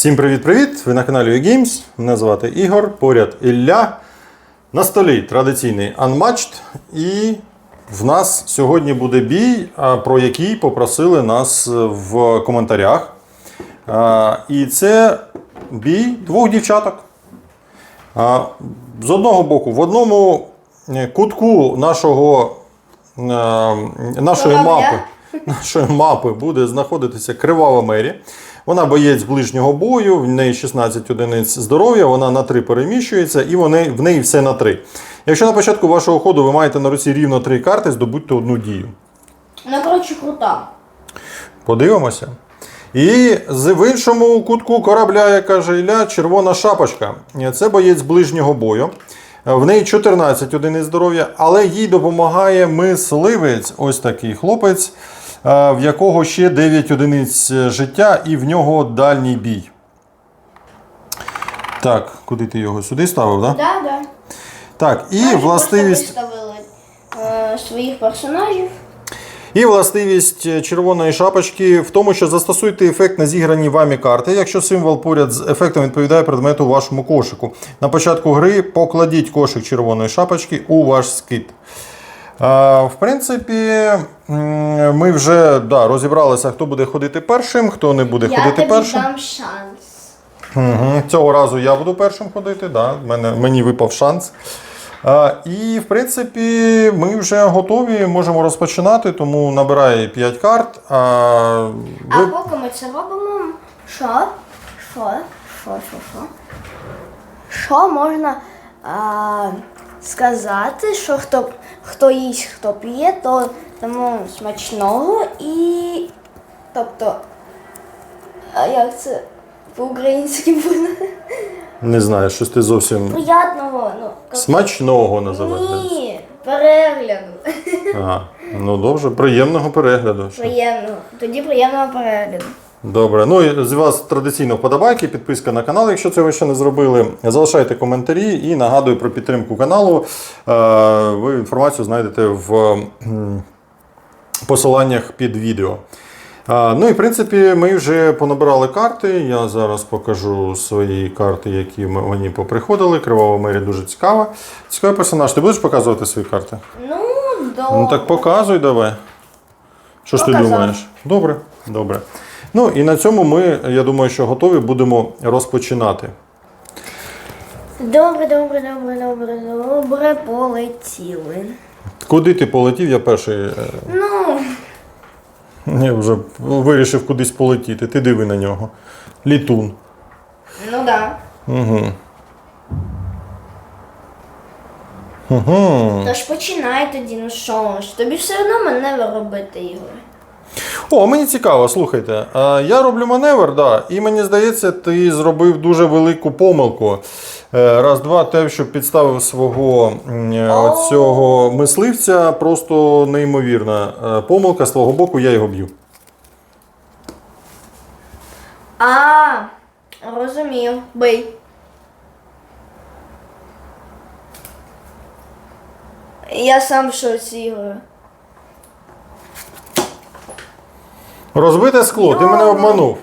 Всім привіт-привіт! Ви на каналі YouGames. Мене звати Ігор, поряд Ілля. На столі традиційний Unmatched. І в нас сьогодні буде бій, про який попросили нас е, в коментарях. І це бій двох дівчаток. З одного боку, в одному е, кутку нашого, е, нашої мапи нашої мапи буде знаходитися Кривава Мері. Вона боєць ближнього бою, в неї 16 одиниць здоров'я, вона на 3 переміщується і вони, в неї все на 3. Якщо на початку вашого ходу ви маєте на руці рівно 3 карти, здобудьте одну дію. Ну, коротше, крута. Подивимося. І з- в іншому кутку корабля, як каже Ілля, червона шапочка. Це боєць ближнього бою. В неї 14 одиниць здоров'я, але їй допомагає мисливець, ось такий хлопець, в якого ще 9 одиниць життя і в нього дальній бій. Так, куди ти його сюди ставив, так? Да? Да, да. Так, і Знаєш, властивість. Виставили е, своїх персонажів. І властивість е, червоної шапочки в тому, що застосуйте ефект на зіграні вами карти, якщо символ поряд з ефектом відповідає предмету вашому кошику. На початку гри покладіть кошик червоної шапочки у ваш скит. В принципі, ми вже да, розібралися, хто буде ходити першим, хто не буде Я ходити тобі першим. дам шанс. Угу. Цього разу я буду першим ходити, да. Мене, мені випав шанс. А, і, в принципі, ми вже готові, можемо розпочинати, тому набирай 5 карт. А, А поки ми це робимо, що? Що? Що, що, що? Що можна а, сказати, що хто, хто їсть, хто п'є, то тому смачного і. Тобто. А як це по-українськи буде? Не знаю, щось ти зовсім Приятного, ну. як- смачного називати. Ні, перегляду. Ага. Ну добре, приємного перегляду. Приємного. Тоді приємного перегляду. Добре. Ну і з вас традиційно вподобайки, підписка на канал, якщо ви ще не зробили. Залишайте коментарі і нагадую про підтримку каналу. Е, Ви інформацію знайдете в посиланнях під відео. Ну і в принципі ми вже понабирали карти. Я зараз покажу свої карти, які мені поприходили. Кривава Мері дуже цікава. Цікавий персонаж. Ти будеш показувати свої карти? Ну, до. Ну так показуй давай. Що ж ти думаєш? Добре, добре. Ну і на цьому ми, я думаю, що готові будемо розпочинати. Добре, добре, добре, добре, добре, полетіли. Куди ти полетів? Я перший е, Ну, я вже вирішив кудись полетіти. Ти диви на нього. Літун. ну да. Угу. Угу. Тож починай тоді, ну що ж, тобі все одно мене робити, Ігор. О, мені цікаво, слухайте. Я роблю маневр, да, і мені здається, ти зробив дуже велику помилку. Е, Раз, два, те, що підставив свого е, цього мисливця, просто неймовірна е, помилка з твого боку, я його б'ю. А, розумів, бий. Я сам в шоці, Ігор. Розбите скло, ти мене обманув.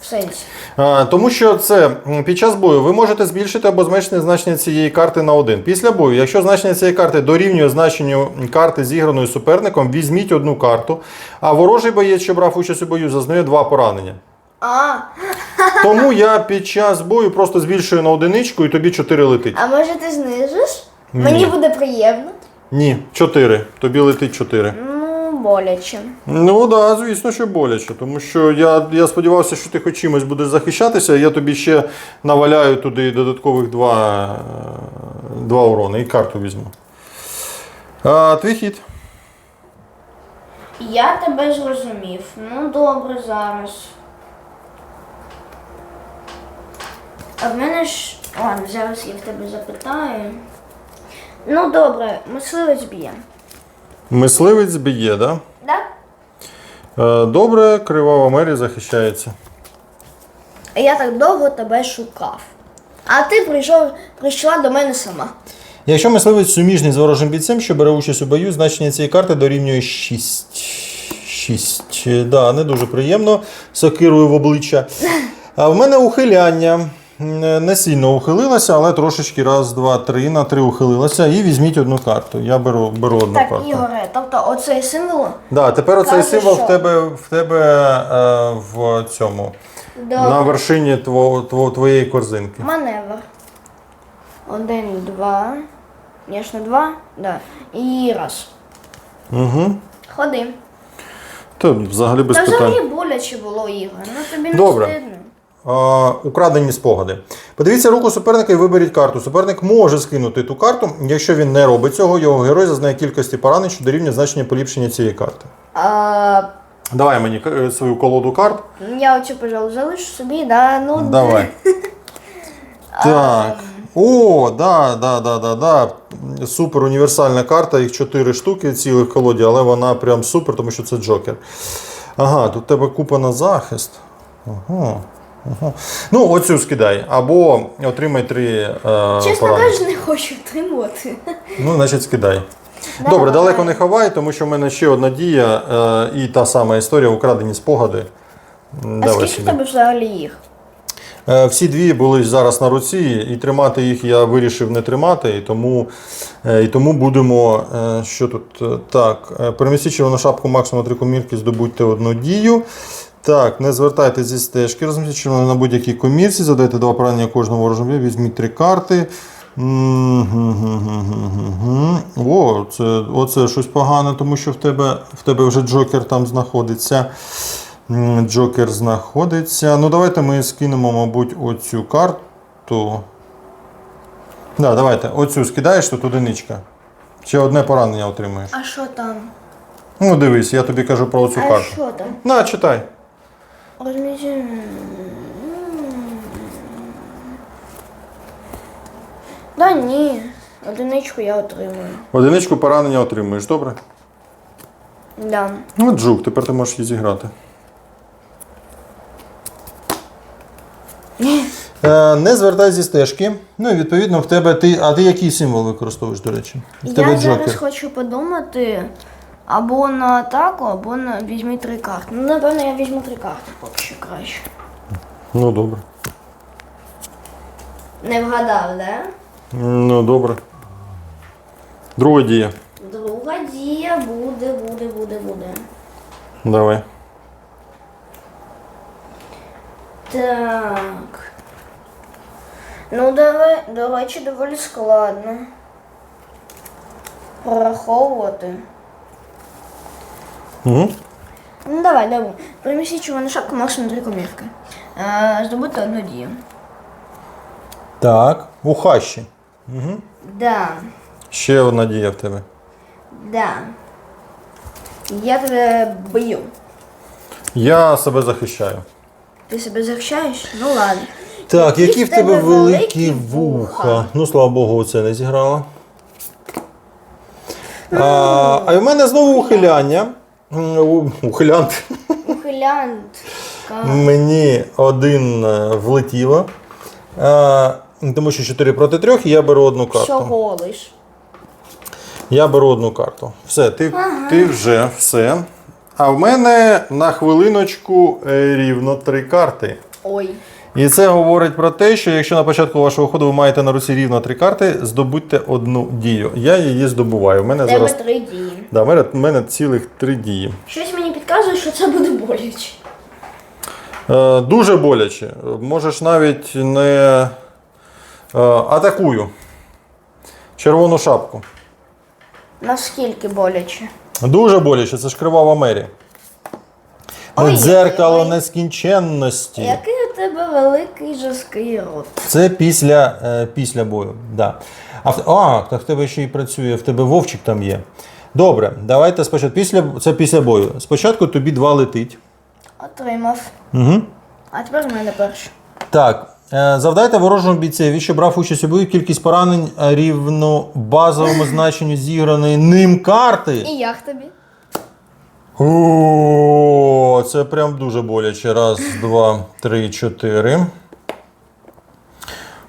В сенсі. А, Тому що це під час бою ви можете збільшити або зменшити значення цієї карти на один. Після бою, якщо значення цієї карти дорівнює значенню карти зіграної суперником, візьміть одну карту, а ворожий боєць, що брав участь у бою, зазнає два поранення. А, Тому я під час бою просто збільшую на одиничку і тобі 4 летить. а може ти знижиш? Ні. Мені буде приємно. Ні, 4. Тобі летить 4. Ну, боляче. Ну так, да, звісно, що боляче. Тому що я, я сподівався, що ти хоч чимось будеш захищатися, я тобі ще наваляю туди додаткових два, е, два урони і карту візьму. А, твій хід. Я тебе зрозумів. Ну добре зараз. А в мене ж. Ладно, зараз я в тебе запитаю. Ну добре, мисливець б'є. Мисливець б'є, да? Да? Е, Добре, кривава Мері захищається. Я так довго тебе шукав. А ти прийшов, прийшла до мене сама. Якщо мисливець суміжний з ворожим бійцем, що бере участь у бою, значення цієї карти дорівнює 6. 6. Да, не дуже приємно. Сокирою в обличчя. А в мене ухиляння. Не сильно ухилилася, але трошечки раз, два, три на три ухилилася. І візьміть одну карту. Я беру, беру одну Так, карту. Ігоре, тобто оцей символ Да, тепер оцей символ що? в тебе, в тебе е, в цьому. до На вершині тво, тво, твоєї корзинки. маневр. Один, два. Звісно, два. Да. І раз. Угу. Ходи. То взагалі без Та питань. взагалі боляче було Ігор. Ну тобі не Добре. стидно. Украдені спогади. Подивіться руку суперника і виберіть карту. Суперник може скинути ту карту. Якщо він не робить цього, його герой зазнає кількості поранень, що дорівнює значення поліпшення цієї карти. А, Давай мені е, свою колоду карт. я оцю, пожалуй, залишу собі, да, ну Давай. Так. О, да, да, да, да, да. Супер універсальна карта, їх 4 штуки цілих в колоді, але вона прям супер, тому що це Джокер. Ага, тут у тебе купа на захист. Ага. Ага. Ну, оцю скидай. Або отримай три е, Чесно поранення. кажучи, не хочу отримувати. Ну, значить, скидай. Добре, далеко не ховай, тому що в мене ще одна дія е, і та сама історія, украдені спогади. А Давай скільки в сюди. тебе взагалі їх? Е, Всі дві були зараз на руці, і тримати їх я вирішив не тримати, і тому, е, і тому будемо. е, Що тут? Е, Так, е, перемістіть червону шапку максимум три комірки, здобудьте одну дію. Так, не звертайте зі стежки, червону на будь-якій комірці, задайте два поранення кожному ворожому, візьміть три карти. О, це, оце щось погане, тому що в тебе, в тебе вже Джокер там знаходиться. Джокер знаходиться. Ну, давайте ми скинемо, мабуть, оцю карту. Да, давайте. Оцю скидаєш, тут одиничка. Ще одне поранення отримуєш. А що там? Ну, дивись, я тобі кажу про оцю А карту. що там? На, читай. Да ні. Одиничку я отримую. Одиничку поранення отримуєш, добре? Да. Ну, от жук, тепер ти можеш її зіграти. Е, не звертай зі стежки. Ну і відповідно в тебе ти. А ти який символ використовуєш, до речі? В Я тебе зараз Джокер. хочу подумати або на атаку, або на візьмі три карти. Ну, напевно, я візьму три карти поки що краще. Ну добре. Не вгадав, да? Ну добре. Друга дія. Друга дія буде, буде, буде, буде. Давай. Так. Ну, давай, до речі, доволі складно. Прораховувати. Угу. Ну давай, добре. Примісіть червону шапку максимум три комірки. Е, здобути одну дію. Так. У хащі. Да, Ще одна дія в тебе. да. Я тебе бою. Я себе захищаю. Ти себе захищаєш? Ну ладно. Так, Які в тебе великі вуха. вуха. Ну, слава Богу, це не зіграла. А, а в мене знову ухиляння. Ухилянт. Ухилянтка. Мені один е, влетіло. А, тому що 4 проти 3, і я беру одну карту. Всього лиш. Я беру одну карту. Все, ти, ти вже все. А в мене на хвилиночку е, рівно три карти. Ой. І це говорить про те, що якщо на початку вашого ходу ви маєте на руці рівно три карти, здобудьте одну дію. Я її здобуваю. У мене Тебе зараз три дії. да, в мене, в мене цілих три дії. Щось мені підказує, що це буде боляче. Е, дуже боляче. Можеш навіть не е, атакую. Червону шапку. Наскільки боляче? Дуже боляче, це ж кривава мері. Ой, Дзеркало ой. нескінченності. Який тебе великий жорсткий рот. Це після, е, після бою. Да. А, в- а, так в тебе ще й працює, в тебе вовчик там є. Добре, давайте спочатку. Після, це після бою. Спочатку тобі два летить. Отримав. Угу. А тепер в мене перше. Так. е, Завдайте ворожому бійцеві, що брав участь у бою, кількість поранень е, рівно базовому значенню зіграної ним карти. І як тобі? О, це прям дуже боляче. Раз, два, три, чотири.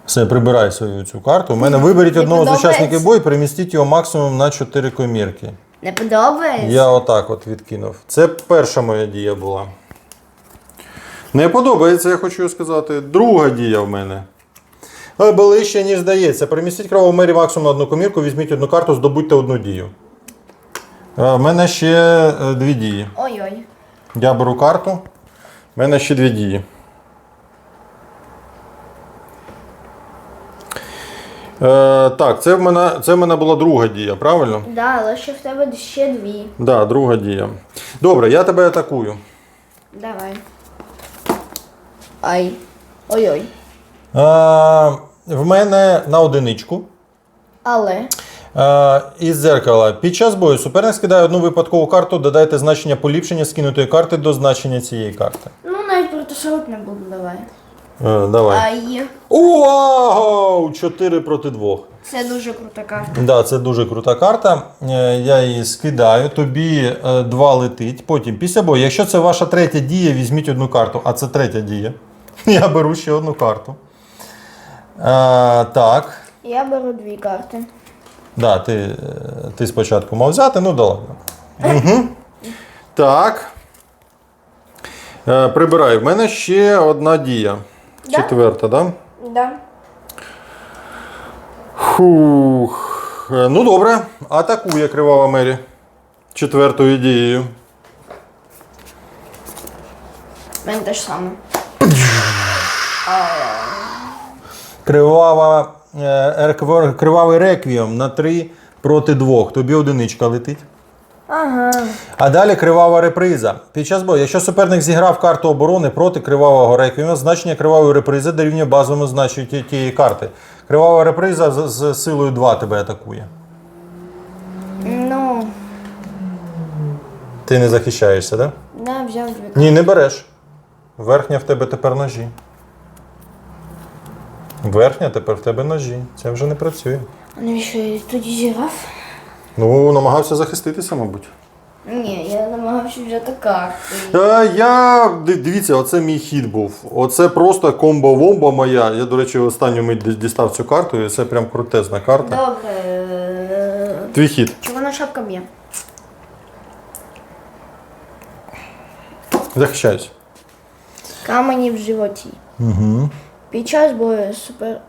Все, прибирай свою цю карту. У мене виберіть одного з подобається. учасників бою перемістіть його максимум на 4 комірки. Не подобається? Я отак от відкинув. Це перша моя дія була. Не подобається, я хочу сказати. Друга дія в мене. Але ближче, ніж здається. Перемістіть кроваву мері максимум на одну комірку, візьміть одну карту, здобудьте одну дію. Е, В мене ще е, дві дії. Ой-ой. Я беру карту. В мене ще дві дії. Е, так, це в, мене, це в мене була друга дія, правильно? Да, але ще в тебе ще дві. Так, да, друга дія. Добре, я тебе атакую. Давай. Ай. Ой-ой. Е, в мене на одиничку. Але. Е, із дзеркала. Під час бою суперник скидає одну випадкову карту, додайте значення поліпшення скинутої карти до значення цієї карти. Ну, навіть протишувати не буду, давай. Е, давай. Ай. Вау! 4 проти 2. Це дуже крута карта. Да, це дуже крута карта. Е, Я її скидаю. Тобі е, два летить. Потім, після бою, якщо це ваша третя дія, візьміть одну карту, а це третя дія. Я беру ще одну карту. Е, так. Я беру дві карти. Да, ти, е, ти спочатку мав взяти, ну да ладно. Угу. Так. Е, прибираю. В мене ще одна дія. Да? Четверта, да? Да. Фух. Е, Ну добре. Атакує Кривава Мері. Четвертою дією. В мене те ж саме. Кривава, кривавий реквієм на 3 проти 2. Тобі одиничка летить. Ага. А далі кривава реприза. Під час бою, якщо суперник зіграв карту оборони проти кривавого реквієма, значення кривавої репризи дорівнює базовому значенню ті- тієї карти. Кривава реприза з, з силою 2 тебе атакує. Ну, Ти не захищаєшся, так? Да? да, взяв. Ні, не береш. Верхня в тебе тепер ножі. Верхня тепер в тебе ножі. Це вже не працює. А навіщо я тоді зіграв? Ну, намагався захиститися, мабуть. Ні, я намагався взяти карти. Е, я ди- дивіться, оце мій хід був. Оце просто комбо-вомба моя. Я, до речі, останню мить ді- дістав цю карту, і це прям крутезна карта. Добре. е, Твій хід. Червона шапка б'є. Захищаюсь. Камені в животі. Угу. Під час бою супер.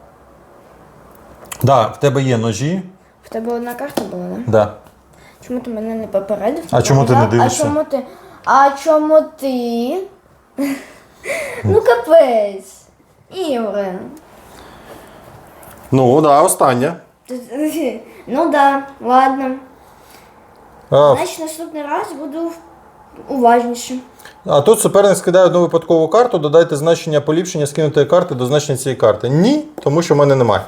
Да, в тебе є ножі. В тебе одна карта була, да? Да. Чому ти мене не попередив? А чому ти не дивишся? А чому ти? А чому ти? ну капець. Ігоре. Ну, да, остання. Ну да, ладно. А, Значить, наступний раз буду уважнішим. а тут суперник скидає одну випадкову карту, додайте значення поліпшення скинутої карти до значення цієї карти. Ні, тому що в мене немає.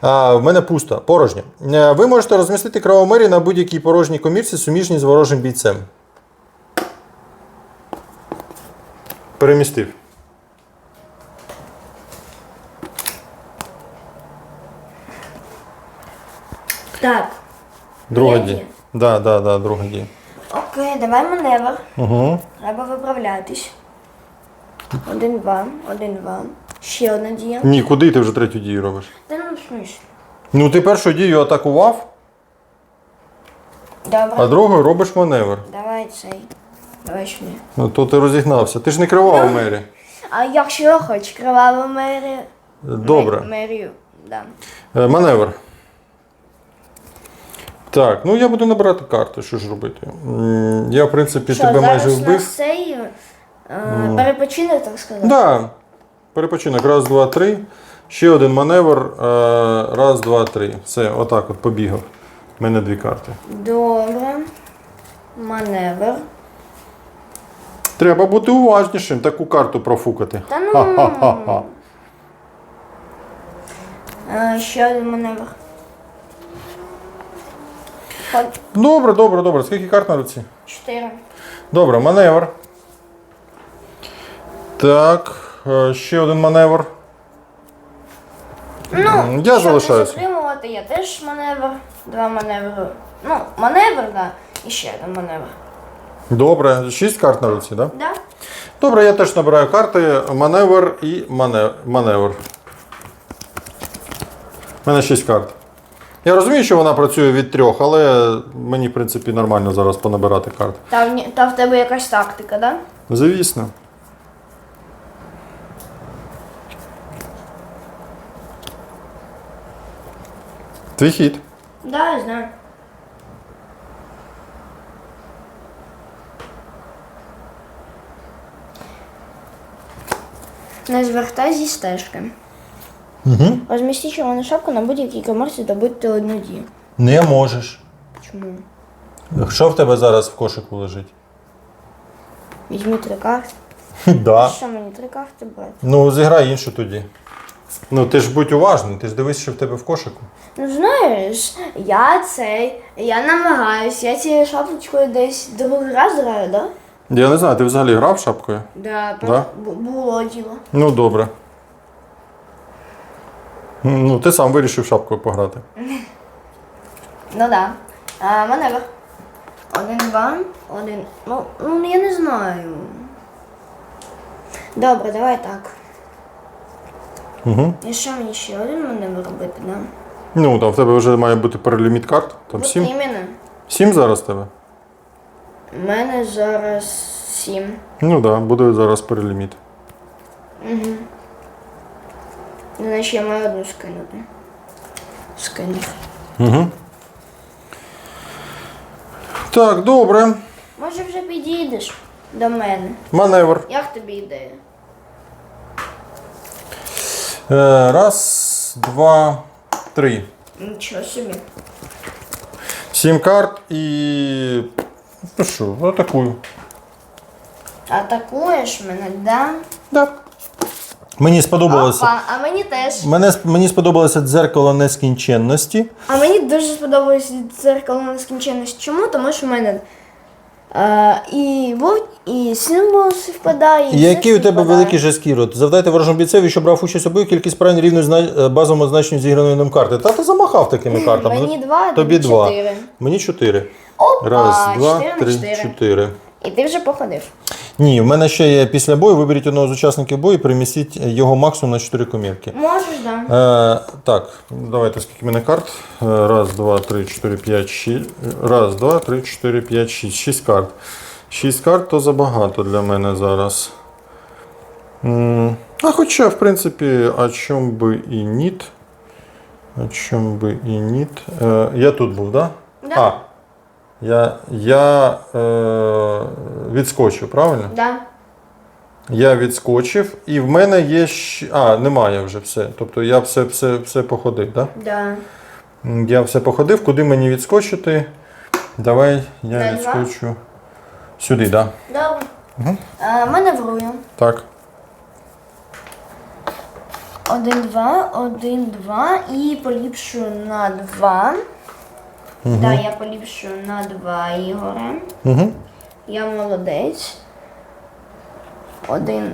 А, в мене пусто, порожньо. Е, Ви можете розмістити кровомері на будь-якій порожній комірці, суміжній з ворожим бійцем. Перемістив. Так. Друга дія. Да, да, да, друга дія. Окей, давай маневр. Угу. Треба виправлятись. Один, два, один, два. Ще одна дія. Ні, куди ти вже третю дію робиш? Та ну смішно. Ну, ти першу дію атакував, Добре. а другою робиш маневр. Давай цей. Давай сюди. Ну, то ти розігнався. Ти ж не кривав мері. А якщо я хочу криваву мерію. Добре. Мерію. Да. Е, Маневр. Так, ну я буду набирати карти, що ж робити. Я, в принципі, Що, тебе зараз майже у вбив. нас цей е, перепочинок, так сказати. Да. Перепочинок. Раз, два, три. Ще один маневр. Е, Раз, два, три. Все, отак от побігав. У мене дві карти. Добре. Маневр. Треба бути уважнішим, таку карту профукати. Та ну. Ха-ха-ха-ха. Е, ще один маневр. Добре, добре, добре. Скільки карт на руці? Чотири. Добре, маневр. Так, е, ще один маневр. Ну, я залишаюся. затримувати, я теж маневр. Два маневри. Ну, маневр, да. І ще один маневр. Добре, шість карт на руці, так? Да? Да? Добре, я теж набираю карти. Маневр і мане- маневр. У мене шість карт. Я розумію, що вона працює від трьох, але мені, в принципі, нормально зараз понабирати карт. Та, в та в тебе якась тактика, да? Звісно. Твій хід. Да, я знаю. Не звертай зі стежки. Угу. Розмістіть червону шапку на будь-якій коморці добудьте одну дію. Не можеш. Чому? Що в тебе зараз в кошику лежить? Візьми три карти. Да. Що мені три карти брати? Ну, зіграй іншу тоді. Ну, ти ж будь уважний, ти ж дивись, що в тебе в кошику. Ну знаєш, я цей, я намагаюсь, я цією шапочкою десь другий раз граю, да? Я не знаю, ти взагалі грав шапкою? Да, Да? бу- було діло. Ну, добре. Ну, ти сам вирішив шапкою пограти. Ну да. А, маневр. Один, два, один. Ну, ну я не знаю. Добре, давай так. Угу. І що мені ще один маневр робити, да? Ну, там в тебе вже має бути переліміт карт. Там сім. іменно. Сім зараз в тебе? У мене зараз сім. Ну так, да, буде зараз переліміт. Угу. Значить я маю одну скинути. Скину. Угу. Так, добре. Може вже підійдеш до мене. Маневр. Як тобі ідея? Е, раз, два, три. Нічого собі. Сім карт і. Ну що, атакую. Атакуєш мене, да? Да. Мені сподобалося. Опа, а мені теж. Мене, мені сподобалося дзеркало нескінченності. А мені дуже сподобалось дзеркало нескінченності. Чому? Тому що в мене е, і вовк, і символ співпадає. і Який у тебе великий жорсткий рот? Завдайте ворожому бійцеві, що брав участь у бою, кількість правильно рівно зна... е, базовому значенню зіграної ним карти. Та ти замахав такими картами. Мені два, тобі чотири. Мені чотири. Опа, Раз, два, чотири три, чотири. І ти вже походив. Ні, в мене ще є після бою. Виберіть одного з учасників бою і перемістіть його максимум на 4 комірки. Можеш, да. Е, так, давайте скільки в мене карт. Е, Раз, два, три, чотири, п'ять, шість. Раз, два, три, чотири, п'ять, шість. Шість карт. Шість карт то забагато для мене зараз. М, А хоча, в принципі, а чом би і ніт. А чом би і ніт. Е, я тут був, так? Да? Да. А. Я, я е, відскочив, правильно? Да. Я відскочив, і в мене є ще. А, немає вже все. Тобто я все, все, все походив, так? Да. Да? Я все походив, куди мені відскочити? Давай я два? відскочу сюди, так? Да? Добре. Е, маневрую. Так. Один, два, один, два. І поліпшую на два. Да, я поліпшую на два Ігоре. Угу. Я молодець. Один.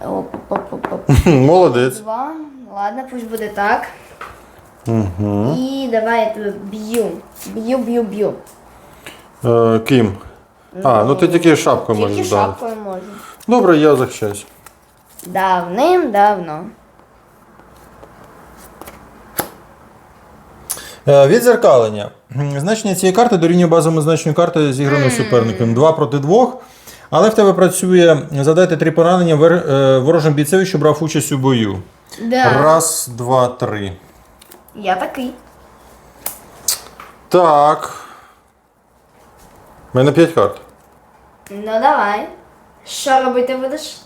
Молодець. Два. Ладно, пусть буде так. Угу. І давай я тебе б'ю. Б'ю, б'ю, б'ю. Е, ким? А, ну ти тільки шапкою Тільки можеш дати. шапкою можу. Добре, я захищаюсь. Давним-давно. Е, Відзеркалення. Значення цієї карти дорівнює базовому значенню карти зіграної суперником. 2 проти 2. Але в тебе працює задайте три поранення е, ворожим бійцеві, що брав участь у бою. Да. Раз, два, три. Я такий. Так. У мене 5 карт. Ну давай. Що робити будеш?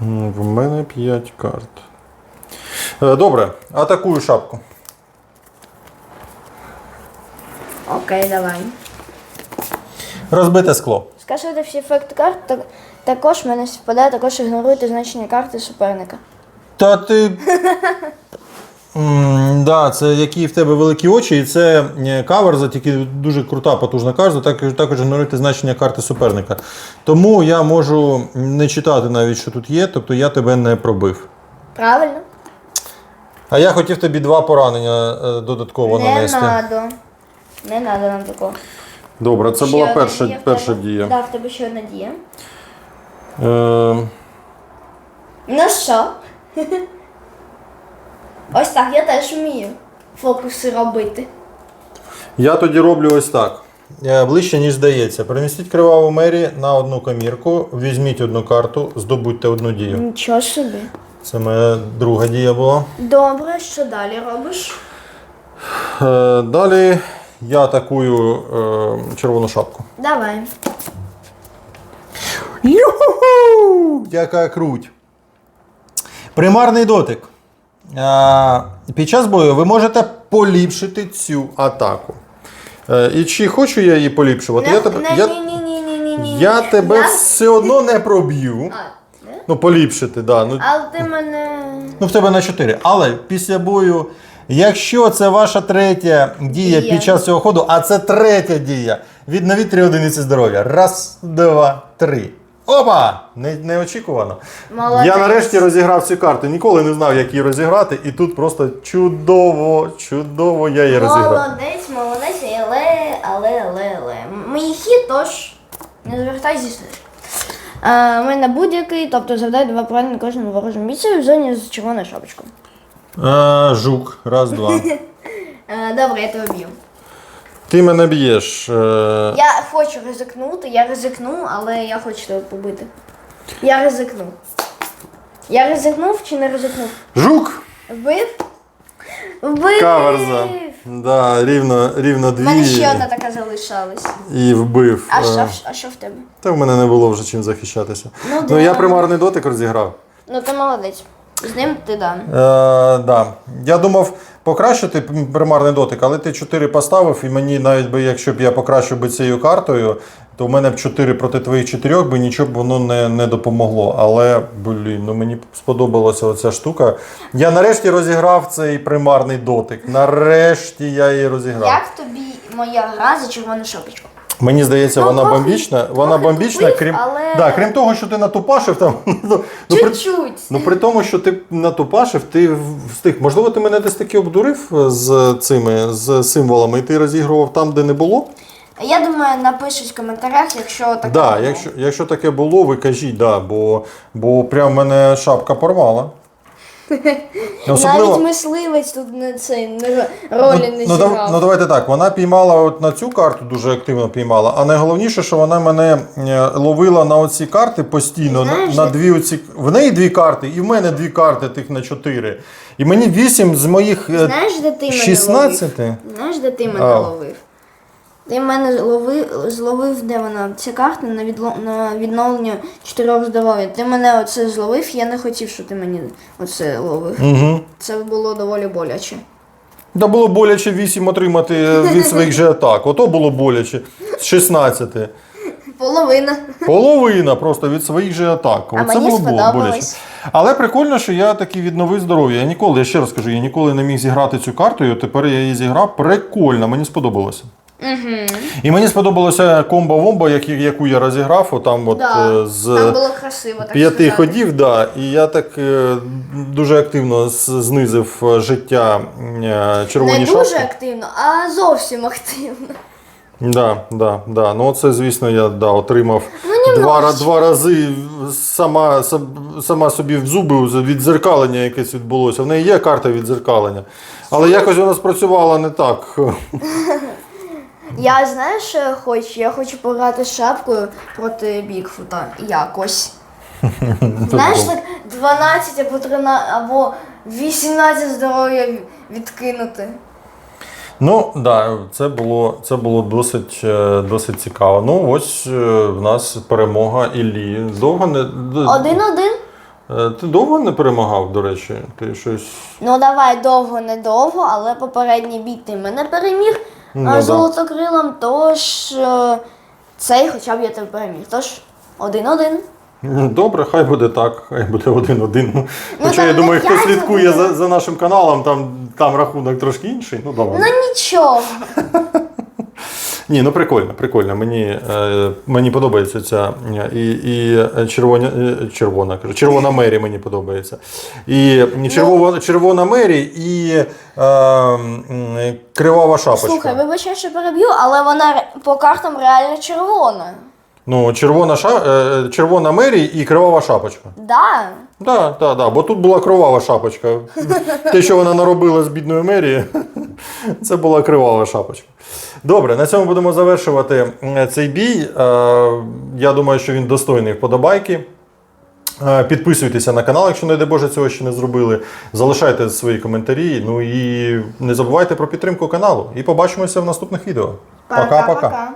В мене 5 карт. Е, Добре, атакую шапку. Окей, давай. Розбите скло. Скасуйте всі ефекти карт, так, також мене співпадає, також ігноруйте значення карти суперника. Та ти. М, Да, це які в тебе великі очі, і це е, каверза, тільки дуже крута, потужна карта, також, також ігноруйте значення карти суперника. Тому я можу не читати навіть, що тут є, тобто я тебе не пробив. Правильно? А я хотів тобі два поранення е, додатково не нанести. надо. Не надо нам такого. Добре, це Ще була одна перша, дія в перша тебе? дія. Да, в тебе ще одна дія. Е, Ну що? Ось так, я теж вмію фокуси робити. Я тоді роблю ось так. Е, Ближче, ніж здається. Перемістіть криваву мері на одну комірку, візьміть одну карту, здобудьте одну дію. Нічого собі. Це моя друга дія була. Добре, що далі робиш? Е, далі я атакую е, червону шапку. Давай. Юху! Яка круть. Примарний дотик. А, під час бою ви можете поліпшити цю атаку. Е, і чи хочу я її поліпшувати? я тебе, я, ні, ні, ні, ні, ні, ні. я тебе все одно не проб'ю. Ну, поліпшити, да. Ну, Але ти мене. ну, в тебе на 4. Але після бою, якщо це ваша третя дія Дія. під час цього ходу, а це третя дія, відновіть 3 одиниці здоров'я. Раз, два, три. Опа! Не, неочікувано. Молодець. Я нарешті розіграв цю карту. Ніколи не знав, як її розіграти, і тут просто чудово, чудово я її розіграв. Молодець, молодець, але, але, але, але. Мій хід, тож не звертай зі. А, У мене будь-який, тобто завдай два поранення кожному ворожому бійцю в зоні з червоною шапочкою. А, жук, раз, два. А, добре, я тебе б'ю. Ти мене б'єш. Е, Я хочу ризикнути, я ризикну, але я хочу тебе побити. Я ризикну. Я ризикнув чи не ризикнув? Жук! Вбив? Вбив! Каверза. Да, рівно, рівно У мене ще одна така залишалась. і вбив. А Е, що, а що в тебе? Та в мене не було вже чим захищатися. Ну, Ну да. я примарний дотик розіграв. Ну ти молодець. З ним ти да. Е, да. Я думав покращити примарний дотик, але ти 4 поставив, і мені навіть би, якщо б я покращив би цією картою, то в мене б 4 проти твоїх 4 би нічого б воно не, не допомогло. Але, блін, ну мені сподобалася оця штука. Я нарешті розіграв цей примарний дотик. Нарешті я її розіграв. Як тобі моя гра за червону шапочку? Мені здається, Ну, вона трохи- бомбічна. Вона трохи бомбічна, тупив, крім, але- да, крім того, що ти натупашив там. ну, ну, при, Чуть-чуть. ну при тому, що ти натупашив, ти встиг. Можливо, ти мене десь таки обдурив з цими з символами, і ти розігрував там, де не було. Я думаю, напишуть в коментарях, якщо таке. Да, було. якщо, якщо таке було, ви кажіть, да, бо, бо прям мене шапка порвала. Навіть мисливець тут не цей не ролі не ну, зіграв. ну давайте так. Вона піймала от на цю карту, дуже активно піймала. А найголовніше, що вона мене е, ловила на оці карти постійно. Знаєш, на, на дві оці. В неї дві карти, і в мене дві карти тих на чотири. І мені вісім з моїх Знаєш, де ти мене ловив? Знаєш, де ти мене ловив? Ти мене ловив, зловив, де вона? Ця карта на, відло, на відновлення чотирьох здоров'я. Ти мене оце зловив, я не хотів, щоб ти мені оце ловив. Угу. Це було доволі боляче. Та було боляче 8 отримати е, від своїх же атак. Ото було боляче. З 16. Половина. Половина просто від своїх же атак. А Оце мені було було сподобалось. боляче. Але прикольно, що я таки відновив здоров'я. Я ніколи, я ще раз кажу, я ніколи не міг зіграти цю карту, і от тепер я її зіграв. Прикольно, мені сподобалося. Угу. І мені сподобалося комбо-вомба, які- яку я розіграв, отам от Да. е, з Там було красиво, так п'яти сказати. ходів, да, і я так е, дуже активно з- знизив е, життя е, червоні Не шапки. дуже активно, а зовсім активно. Да, да, да. Ну це, звісно, я да, отримав Ну, два, ра- два рази сама, сам- сама собі в зуби відзеркалення якесь відбулося. В неї є карта відзеркалення. Але якось вона спрацювала не так. Я знаєш, що я хочу? Я хочу пограти з шапкою проти Бікфута. Якось. Знаєш, так 12 або 13, або 18 здоров'я відкинути. Ну, да, це було, це було досить, е, досить цікаво. Ну, ось е, в нас перемога Іллі. Довго не. Один-один. Е, Ти довго не перемагав, до речі? Ти щось. Ну давай довго, недовго, але попередній бій ти мене переміг а, да. золотокрилом, тож ж цей хоча б я тебе переміг. Тож один-один. Ну, Добре, хай буде так, хай буде один-один. Хоча я думаю, хто слідкує за, за нашим каналом, там, там рахунок трошки інший. Ну, давай. Ну нічого. Ні, ну прикольно, прикольно. Мені, е, мені подобається ця і, і червоня, е, червона, кажу, червона Мері мені подобається. І червона, червона Мері і е, е, кривава шапочка. Слухай, вибачай, що переб'ю, але вона по картам реально червона. Ну, червона, ша, е, червона Мері і кривава шапочка. Да. Так, так, так, бо тут була кривава шапочка. Те, що вона наробила з бідної мерії, це була кривава шапочка. Добре, на цьому будемо завершувати е, цей бій. Е, Я думаю, що він достойний вподобайки. Е, Підписуйтеся на канал, якщо не дай Боже цього ще не зробили. Залишайте свої коментарі. Ну і не забувайте про підтримку каналу. І побачимося в наступних відео. Пока-пока.